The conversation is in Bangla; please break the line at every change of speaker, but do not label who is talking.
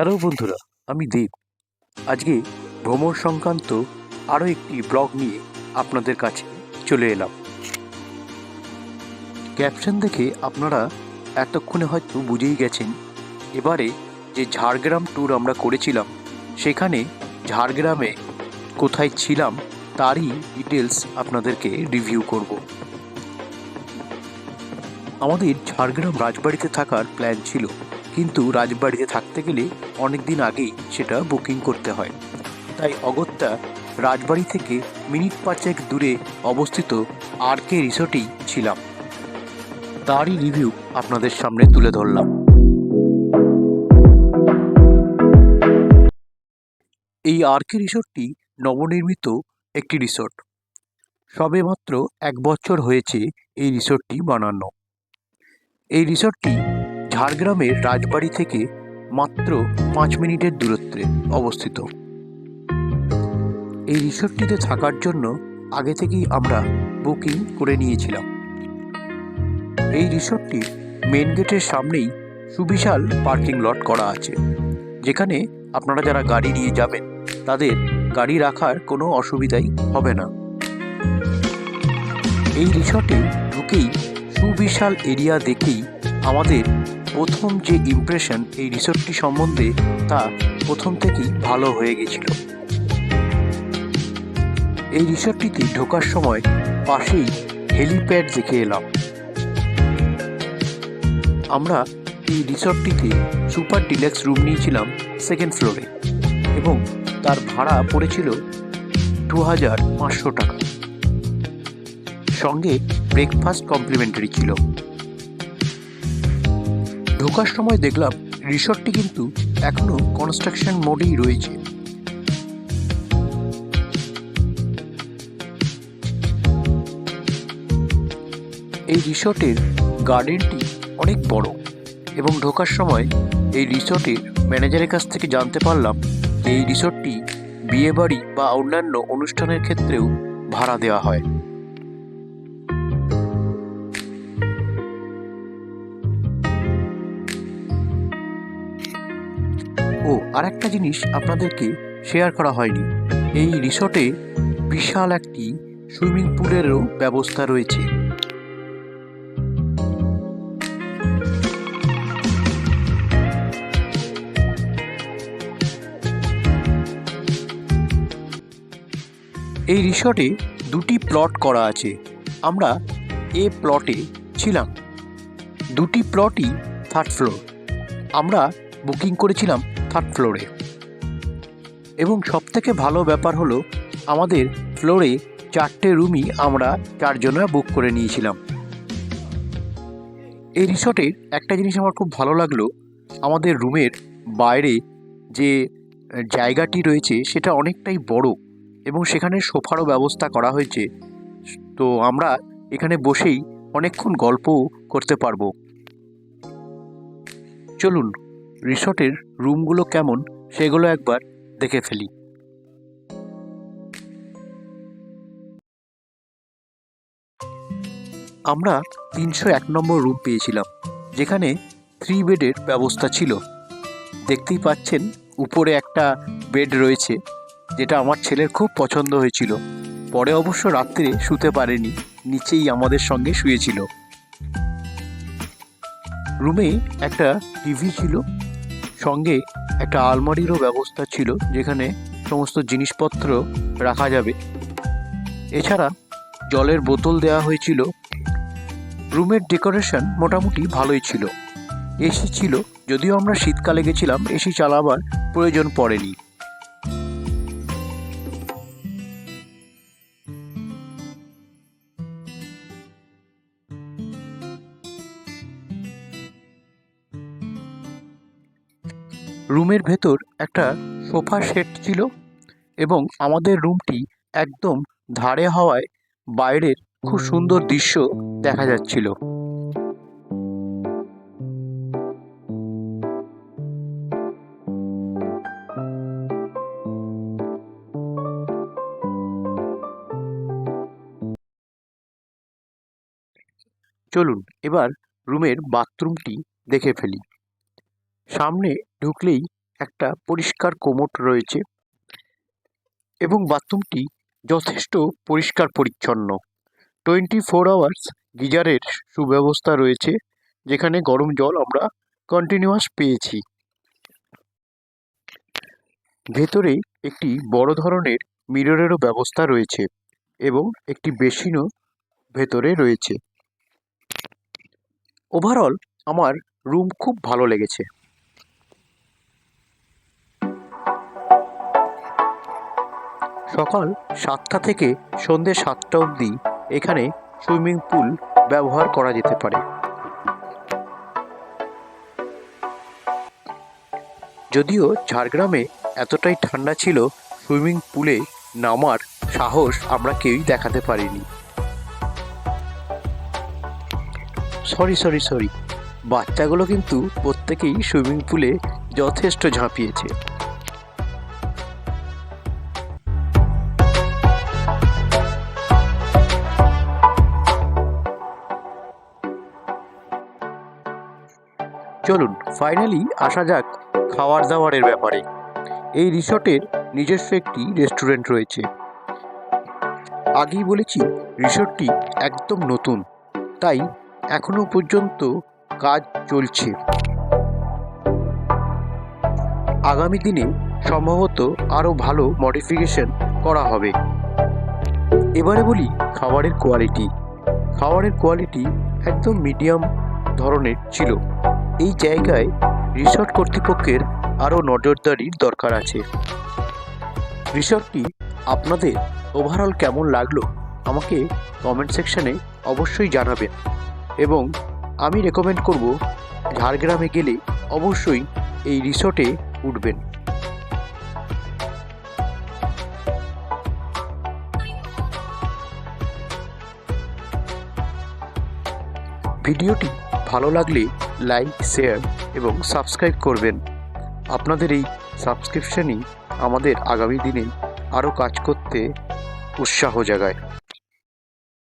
হ্যালো বন্ধুরা, আমি দেব। আজকে ভ্রমণ সংক্রান্ত আরও একটি ব্লগ নিয়ে আপনাদের কাছে চলে এলাম। ক্যাপশন দেখে আপনারা এতক্ষণে হয়তো বুঝেই গেছেন, এবারে যে ঝাড়গ্রাম ট্যুর আমরা করেছিলাম, সেখানে ঝাড়গ্রামে কোথায় ছিলাম তারই ডিটেলস আপনাদেরকে রিভিউ করব। আমাদের ঝাড়গ্রাম রাজবাড়িতে থাকার প্ল্যান ছিল। কিন্তু রাজবাড়িতে থাকতে গেলে অনেক দিন আগেই সেটা বুকিং করতে হয়। তাই অগত্যা রাজবাড়ি থেকে মিনিট পাঁচেক দূরে অবস্থিত আর কে রিসোর্টেই ছিলাম। তারই রিভিউ আপনাদের সামনে তুলে ধরলাম। এই আর কে রিসোর্টটি নবনির্মিত একটি রিসোর্ট। সবেমাত্র এক বছর হয়েছে এই রিসোর্টটি বানানো। এই রিসোর্টটি ঝাড়গ্রামের রাজবাড়ি থেকে মাত্র পাঁচ মিনিটের দূরত্বে অবস্থিত। এই রিসোর্টটিতে থাকার জন্য আগে থেকেই আমরা বুকিং করে নিয়েছিলাম। এই রিসোর্টটির মেন গেটের সামনেই সুবিশাল পার্কিং লট করা আছে, যেখানে আপনারা যারা গাড়ি নিয়ে যাবেন, তাদের গাড়ি রাখার কোনো অসুবিধাই হবে না। এই রিসর্টে ঢুকেই সুবিশাল এরিয়া দেখেই আমাদের প্রথম যে ইমপ্রেশন এই রিসোর্টটি সম্বন্ধে তা প্রথম থেকেই ভালো হয়ে গেছিল। এই রিসোর্টটিতে ঢোকার সময় পাশেই হেলিপ্যাড দেখে এলাম। আমরা এই রিসোর্টটিতে সুপার ডিলাক্স রুম নিয়েছিলাম সেকেন্ড ফ্লোরে এবং তার ভাড়া পড়েছিল দু হাজার পাঁচশো টাকা। সঙ্গে ব্রেকফাস্ট কমপ্লিমেন্টারি ছিল। ঢোকার সময় দেখলাম রিসর্টটি কিন্তু এখনও কনস্ট্রাকশন মোডেই রয়েছে। এই রিসর্টের গার্ডেনটি অনেক বড় এবং ঢোকার সময় এই রিসর্টের ম্যানেজারের কাছ থেকে জানতে পারলাম এই রিসর্টটি বিয়েবাড়ি বা অন্যান্য অনুষ্ঠানের ক্ষেত্রেও ভাড়া দেওয়া হয়। ও আরেকটা জিনিস আপনাদেরকে শেয়ার করা হয়নি। এই রিসর্টে বিশাল একটি সুইমিং পুলেরও ব্যবস্থা রয়েছে। এই রিসর্টে দুটি প্লট করা আছে। আমরা এ প্লটে ছিলাম। দুটি প্লটই থার্ড ফ্লোর আমরা বুকিং করেছিলাম থার্ড ফ্লোরে। এবং সবথেকে ভালো ব্যাপার হলো, আমাদের ফ্লোরে চারটে রুমই আমরা চারজনে বুক করে নিয়েছিলাম। এই রিসর্টের একটা জিনিস আমার খুব ভালো লাগল, আমাদের রুমের বাইরে যে জায়গাটি রয়েছে সেটা অনেকটাই বড় এবং সেখানে সোফারও ব্যবস্থা করা হয়েছে। তো আমরা এখানে বসেই অনেকক্ষণ গল্পও করতে পারব। চলুন। রিসর্টের রুমগুলো কেমন সেগুলো একবার দেখে ফেলি। আমরা তিনশো এক নম্বর রুম পেয়েছিলাম, যেখানে থ্রি বেডের ব্যবস্থা ছিল। দেখতেই পাচ্ছেন, উপরে একটা বেড রয়েছে, যেটা আমার ছেলের খুব পছন্দ হয়েছিল। পরে অবশ্য রাত্রে শুতে পারেনি, নিচেই আমাদের সঙ্গে শুয়েছিল। রুমে একটা টিভি ছিল সঙ্গে একটা আলমারিরও ব্যবস্থা ছিল যেখানে সমস্ত জিনিসপত্র রাখা যাবে। এছাড়া জলের বোতল দেওয়া হয়েছিল। রুমের ডেকোরেশন মোটামুটি ভালোই ছিল। এসি ছিল, যদিও আমরা শীতকালে গেছিলাম, এসি চালাবার প্রয়োজন পড়েনি। রুমের ভেতর একটা সোফা সেট ছিল এবং আমাদের রুমটি একদম ধারে হওয়ায় বাইরের খুব সুন্দর দৃশ্য দেখা যাচ্ছিল। চলুন, এবার রুমের বাথরুমটি দেখে ফেলি। সামনে ঢুকলেই একটা পরিষ্কার কোমোট রয়েছে এবং বাথরুমটি যথেষ্ট পরিষ্কার পরিচ্ছন্ন। টোয়েন্টি ফোর আওয়ার্স গিজারের সুব্যবস্থা রয়েছে, যেখানে গরম জল আমরা কন্টিনিউয়াস পেয়েছি। ভেতরে একটি বড় ধরনের মিররেরও ব্যবস্থা রয়েছে এবং একটি বেসিনও ভেতরে রয়েছে। ওভারঅল আমার রুম খুব ভালো লেগেছে। সকাল সাতটা থেকে সন্ধ্যে সাতটা অবধি এখানে সুইমিং পুল ব্যবহার করা যেতে পারে। যদিও ঝাড়গ্রামে এতটাই ঠান্ডা ছিল, সুইমিং পুলে নামার সাহস আমরা কেউই দেখাতে পারিনি। Sorry sorry sorry. বাচ্চাগুলো কিন্তু প্রত্যেকেই সুইমিং পুলে যথেষ্ট ঝাঁপিয়েছে। চলুন ফাইনালি আসা যাক খাবার দাবারের ব্যাপারে। এই রিসর্টের নিজস্ব একটি রেস্টুরেন্ট রয়েছে। আগেই বলেছি, রিসর্টটি একদম নতুন, তাই এখনও পর্যন্ত কাজ চলছে। আগামী দিনে সম্ভবত আরও ভালো মডিফিকেশন করা হবে। এবারে বলি খাবারের কোয়ালিটি খাবারের কোয়ালিটি একদম মিডিয়াম ধরনের ছিল। এই জায়গায় রিসর্ট কর্তৃপক্ষের আরও নজরদারির দরকার আছে। রিসর্টটি আপনাদের ওভারঅল কেমন লাগল আমাকে কমেন্ট সেকশানে অবশ্যই জানাবেন। এবং আমি রেকমেন্ড করব ঝাড়গ্রামে গেলে অবশ্যই এই রিসর্টে উঠবেন। ভিডিওটি ভালো লাগলে লাইক, শেয়ার এবং সাবস্ক্রাইব করবেন। আপনাদের এই সাবস্ক্রিপশনই আমাদের আগামী দিনে আরও কাজ করতে উৎসাহ জাগায়।